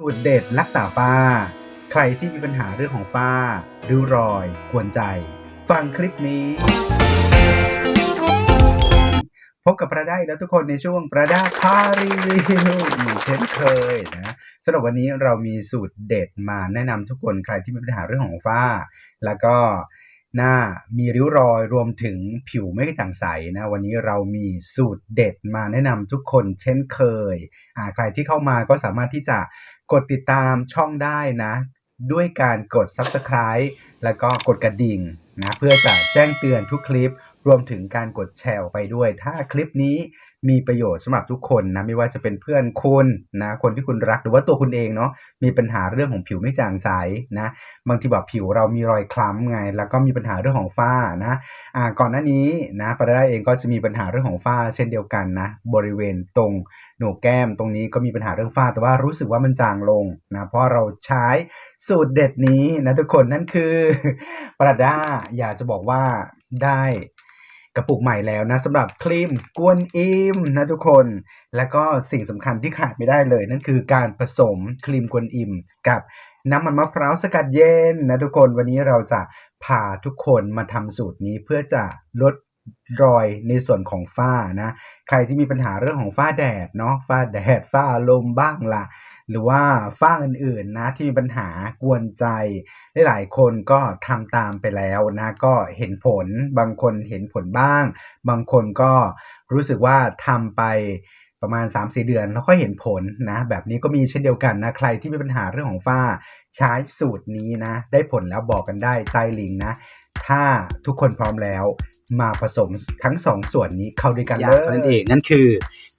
สูตรเด็ดรักษาฝ้า ใครที่มีปัญหาเรื่องของฝ้า ริ้วรอย กวนใจ ฟังคลิปนี้ พบกับประได้แล้วทุกคนในช่วงประดาพารีวิวอีกเช่นเคยนะสำหรับวันนี้เรามีสูตรเด็ดมาแนะนำทุกคนใครที่มีปัญหาเรื่องของฝ้า แล้วก็หน้ามีริ้วรอยรวมถึงผิวไม่กระจ่างใสนะวันนี้เรามีสูตรเด็ดมาแนะนำทุกคนเช่นเคยอ่าใครที่เข้ามาก็สามารถที่จะ ดติดตามช่องได้นะ ด้วยการกด Subscribe แล้วก็กดกระดิ่งนะเพื่อจะแจ้งเตือนทุกคลิป รวมถึงการกดแชร์ไปด้วย ถ้าคลิปนี้ มีประโยชน์สำหรับทุกคนนะไม่ว่าจะเป็นเพื่อนคุณนะคนที่คุณรักหรือว่าตัวคุณเองเนาะมีปัญหาเรื่องของผิวไม่จางใสนะบางทีแบบผิวเรามีรอยคล้ำไง แล้วก็มีปัญหาเรื่องของฝ้านะอ่าก่อนหน้านี้นะปาราเองก็จะมีปัญหาเรื่องของฝ้า เช่นเดียวกันนะบริเวณตรงหนกแก้มตรงนี้ก็มีปัญหาเรื่องฝ้า แต่ว่ารู้สึกว่ามันจางลงนะเพราะเราใช้สูตรเด็ดนี้นะทุกคนนั่นคือปราด้าอยากจะบอกว่าได้ กระปุกใหม่แล้วนะสำหรับครีมกวนอิมนะทุกคน แล้วก็สิ่งสำคัญที่ขาดไม่ได้เลย นั่นคือการผสมครีมกวนอิมกับน้ำมันมะพร้าวสกัดเย็นนะทุกคนวันนี้เราจะพาทุกคนมาทำสูตรนี้เพื่อจะลดรอยในส่วนของฝ้านะ ใครที่มีปัญหาเรื่องของฝ้าแดดเนาะฝ้าแดดฝ้าลมบ้างละ หรือว่าฝ้าอื่นๆนะที่มีปัญหากวนใจหลายๆคนก็ทำตามไปแล้วนะก็เห็นผลบางคนเห็นผลบ้าง บางคนก็รู้สึกว่าทำไปประมาณ 3-4 เดือนแล้วก็เห็นผลนะแบบนี้ก็มีเช่นเดียวกันนะใครที่มีปัญหาเรื่องของฝ้า ใช้สูตรนี้นะได้ผลแล้วบอกกันได้ใต้ลิงก์นะ ถ้าทุกคนพร้อมแล้ว มาผสมทั้งสองส่วนนี้เข้าด้วยกันอเลย่างยนั่นเองนั่นคือ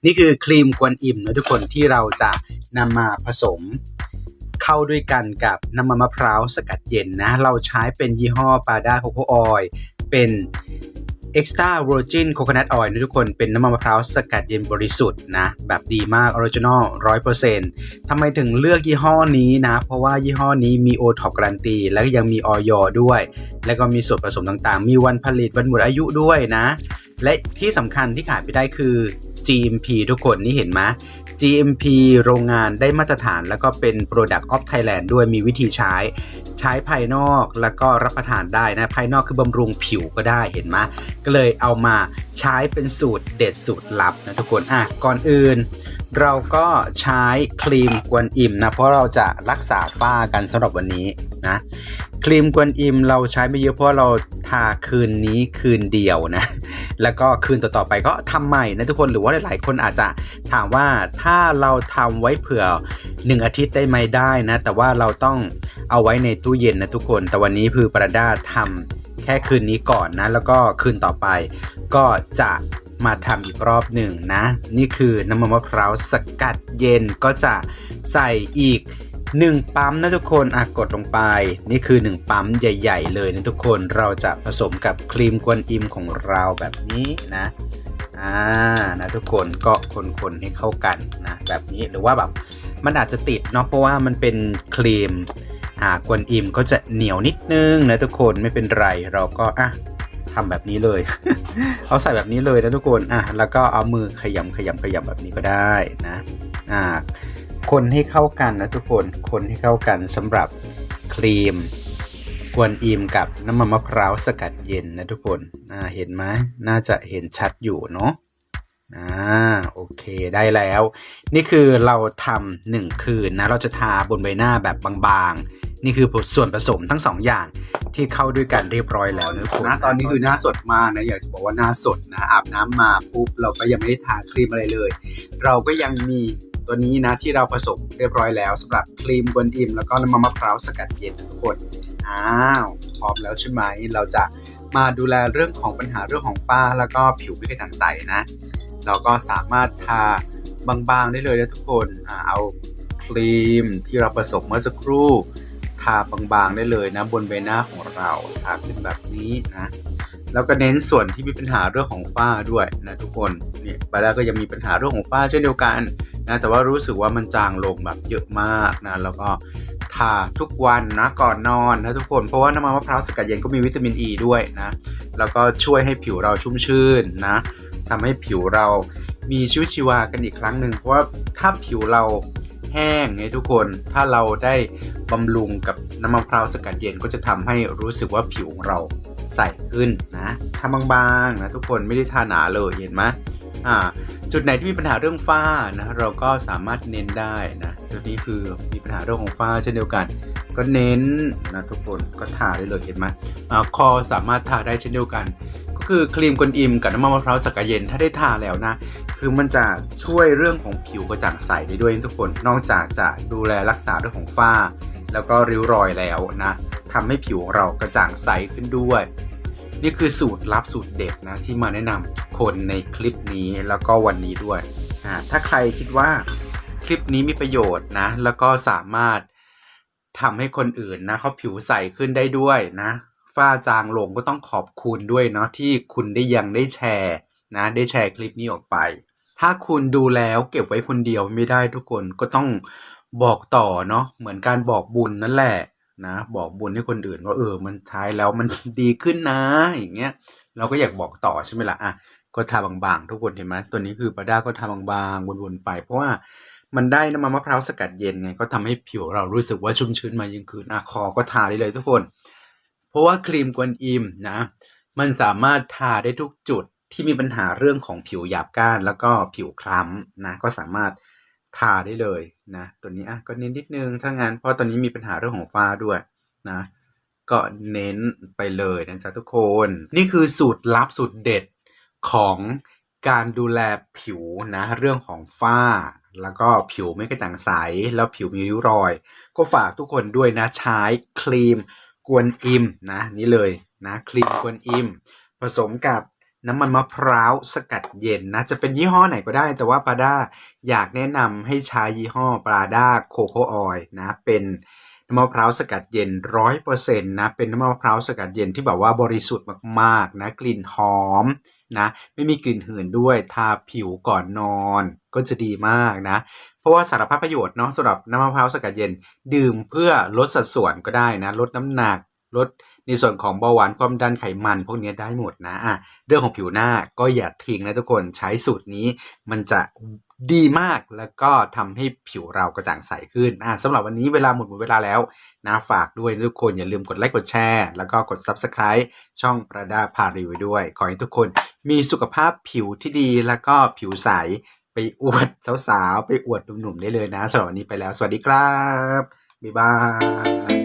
นี่คือครีมกวนอิมนะทุกคนที่เราจะนำมาผสมเข้าด้วยกันกับน้ำมันมะพร้าวสกัดเย็นนะ เราใช้เป็นยี่ห้อปาด้าโคโคออยเป็น extra virgin coconut oil นะทุกคนเป็นน้ำมันมะพร้าวสกัดเย็นบริสุทธิ์นะ แบบดีมากออริจินอลร้อยเปอร์เซ็นต์ทำไมถึงเลือกยี่ห้อนี้นะ เพราะว่ายี่ห้อนี้มีโอท็อปการันตี แล้วก็ยังมีออยด้วย แล้วก็มีส่วนผสมต่างๆ มีวันผลิตวันหมดอายุด้วยนะ และที่สำคัญที่ขาดไม่ได้คือ GMP ทุกคนนี่เห็นไหม GMP โรงงานได้มาตรฐานแล้วก็เป็น Product of Thailand ด้วยมีวิธีใช้ ใช้ภายนอกแล้วก็รับประทานได้นะ ภายนอกคือบำรุงผิวก็ได้เห็นไหมก็เลยเอามาใช้เป็นสูตรเด็ดสูตรลับนะทุกคนอะก่อนอื่น เราก็ใช้ครีมกวนอิ่มนะเพราะเราจะรักษาฝ้ากันสำหรับวันนี้นะครีมกวนอิ่มเราใช้ไม่เยอะเพราะเราทาคืนนี้คืนเดียวนะแล้วก็คืนต่อๆไปก็ทำใหม่นะทุกคนหรือว่าหลายๆคนอาจจะถามว่าถ้าเราทำไว้เผื่อ 1 อาทิตย์ได้ไหมได้นะแต่ว่าเราต้องเอาไว้ในตู้เย็นนะทุกคน แต่วันนี้คือประดาทำแค่คืนนี้ก่อนนะแล้วก็คืนต่อไปก็จะ มาทำอีกรอบหนึ่งนะ นี่คือน้ำมันมะพร้าวสกัดเย็นก็จะใส่อีก1ปั๊มนะทุกคนอะกดลงไป นี่คือ 1 ปั๊มใหญ่ ๆ เลยนะทุกคนเราจะผสมกับครีมกวนอิมของเราแบบนี้นะอ่านะทุกคนก็คนๆให้เข้ากันนะแบบนี้หรือว่าแบบมันอาจจะติดเนาะเพราะว่ามันเป็นครีมอ่ากวนอิมก็จะเหนียวนิดนึงนะทุกคนไม่เป็นไรเราก็อะ ทำแบบนี้เลย เอาใส่แบบนี้เลยนะทุกคนอะแล้วก็เอามือขยำขยำขยำแบบนี้ก็ได้นะอ่าคนให้เข้ากันนะทุกคนคนให้เข้ากันสำหรับครีมกวนอิมกับน้ำมันมะพร้าวสกัดเย็นนะทุกคนอ่าเห็นไหมน่าจะเห็นชัดอยู่เนาะอ่าโอเคได้แล้ว นี่คือเราทำหนึ่งคืนนะ เราจะทาบนใบหน้าแบบบางๆ นี่คือส่วนผสมทั้งสองอย่างที่เข้าด้วยกันเรียบร้อยแล้วนะทุกคนะตอนนี้คือหน้าสดมากนะอยากจะบอกว่าหน้าสดนะอาบน้ำมาปุ๊บเราก็ยังไม่ได้ทาครีมอะไรเลย เราก็ยังมีตัวนี้นะที่เราผสมเรียบร้อยแล้วสำหรับครีมกวนอิมแล้วก็น้ำมันมะพร้าวสกัดเย็นนะทุกคนอ้าวพร้อมแล้วใช่ไหมเราจะมาดูแลเรื่องของปัญหาเรื่องของฝ้าแล้วก็ผิวไม่กระจ่างใสนะ เราก็สามารถทาบางๆได้เลยนะทุกคนอเอาครีมที่เราผสมเมื่อสักครู่ ทาบางๆได้เลยนะ บนใบหน้าของเราทาเป็นแบบนี้นะแล้วก็เน้นส่วนที่มีปัญหาเรื่องของฝ้าด้วยนะทุกคนเนี่ยไปแล้วก็ยังมีปัญหาเรื่องของฝ้าเช่นเดียวกันนะแต่ว่ารู้สึกว่ามันจางลงแบบเยอะมากนะแล้วก็ทาทุกวันนะก่อนนอนนะทุกคนเพราะว่าน้ำมันมะพร้าวสกัดเย็นก็มีวิตามินอ e ีด้วยนะแล้วก็ช่วยให้ผิวเราชุ่มชื่นนะทำให้ผิวเรามีชีวิตชีวากันอีกครั้งหนึ่งเพราะว่าถ้าผิวเรา ห้งไงทุกคน ถ้าเราได้บำรุงกับน้ำมะพร้าวสกัดเย็นก็จะทำให้รู้สึกว่าผิวของเราใสขึ้นนะทาบางๆนะทุกคนไม่ได้ทาหนาเลยเห็นไหมอ่าจุดไหนที่มีปัญหาเรื่องฝ้านะเราก็สามารถเน้นได้นะตัวนี้คือมีปัญหาเรื่องของฝ้าเช่นเดียวกัน ก็เน้นนะทุกคนก็ทาได้เลยเห็นไหมอ่าคอสามารถทาได้เช่นเดียวกัน คือครีมกวนอิมกับน้ำมันมะพร้าวสักเย็นถ้าได้ทาแล้วนะ คือมันจะช่วยเรื่องของผิวกระจ่างใสได้ด้วยทุกคน นอกจากจะดูแลรักษาเรื่องของฝ้า แล้วก็ริ้วรอยแล้วนะทำให้ผิวของเรากระจ่างใสขึ้นด้วย นี่คือสูตรลับสูตรเด็ดนะที่มาแนะนำคนในคลิปนี้แล้วก็วันนี้ด้วยถ้าใครคิดว่าคลิปนี้มีประโยชน์นะ แล้วก็สามารถทำให้คนอื่นนะเขาผิวใสขึ้นได้ด้วยนะ ฝ้าจางลงก็ต้องขอบคุณด้วยเนาะที่คุณได้ยังได้แชร์นะได้แชร์คลิปนี้ออกไป ถ้าคุณดูแล้วเก็บไว้คนเดียวไม่ได้ทุกคนก็ต้องบอกต่อเนาะเหมือนการบอกบุญนั่นแหละนะบอกบุญให้คนอื่นว่าเออมันใช้แล้วมันดีขึ้นนะอย่างเงี้ยเราก็อยากบอกต่อใช่ไหมล่ะอะก็ทาบางๆ ทุกคนเห็นไหมตัวนี้คือปาด้าก็ทาบางๆวนๆไป เพราะว่ามันได้น้ำมันมะพร้าวสกัดเย็นไงก็ทำให้ผิวเรารู้สึกว่าชุ่มชื้นมายิ่งขึ้นอะคอก็ทาได้เลยทุกคน ราะว่าครีมกวนอิมนะ มันสามารถทาได้ทุกจุดที่มีปัญหาเรื่องของผิวหยาบก้านแล้วก็ผิวคล้ำนะก็สามารถทาได้เลยนะ ตัวนี้อะก็เน้นนิดนึงถ้างั้นเพราะตอนนี้มีปัญหาเรื่องของฝ้าด้วยนะ ก็เน้นไปเลยนะจ๊ะทุกคน นี่คือสูตรลับสูตรเด็ดของการดูแลผิวนะ เรื่องของฝ้า แล้วก็ผิวไม่กระจ่างใส แล้วผิวมีริ้วรอย ก็ฝากทุกคนด้วยนะใช้ครีม กวนอิมนะนี่เลยนะครีมกวนอิม ผสมกับน้ำมันมะพร้าวสกัดเย็นนะ จะเป็นยี่ห้อไหนก็ได้ แต่ว่าปาด้าอยากแนะนำให้ใช้ยี่ห้อปาด้าโคโคออยนะ เป็นน้ำมะพร้าวสกัดเย็นร้อยเปอร์เซ็นต์นะ เป็นน้ำมันมะพร้าวสกัดเย็นที่แบบว่าบริสุทธิ์มากๆนะ กลิ่นหอม นะไม่มีกลิ่นหืนด้วยทาผิวก่อนนอนก็จะดีมากนะ เพราะว่าสารพัดประโยชน์เนาะสำหรับน้ำมะพร้าวสกัดเย็น ดื่มเพื่อลดสัดส่วนก็ได้นะ ลดน้ำหนักลดในส่วนของเบาหวานความดันไขมันพวกนี้ได้หมดนะอะเรื่องของผิวหน้าก็อย่าทิ้งนะทุกคนใช้สูตรนี้มันจะดีมากแล้วก็ทำให้ผิวเรากระจ่างใสขึ้นอะสำหรับวันนี้เวลาหมดหมดเวลาแล้วนะฝากด้วยทุกคนอย่าลืมกดไลค์กดแชร์ แล้วก็กด Subscribe ช่องประดาพารีวิวด้วย ขอให้ทุกคน มีสุขภาพผิวที่ดีแล้วก็ผิวใสไปอวดสาวๆ ไปอวดหนุ่มๆได้เลยนะสำหรับวันนี้ไปแล้ว สวัสดีครับ บ๊ายบาย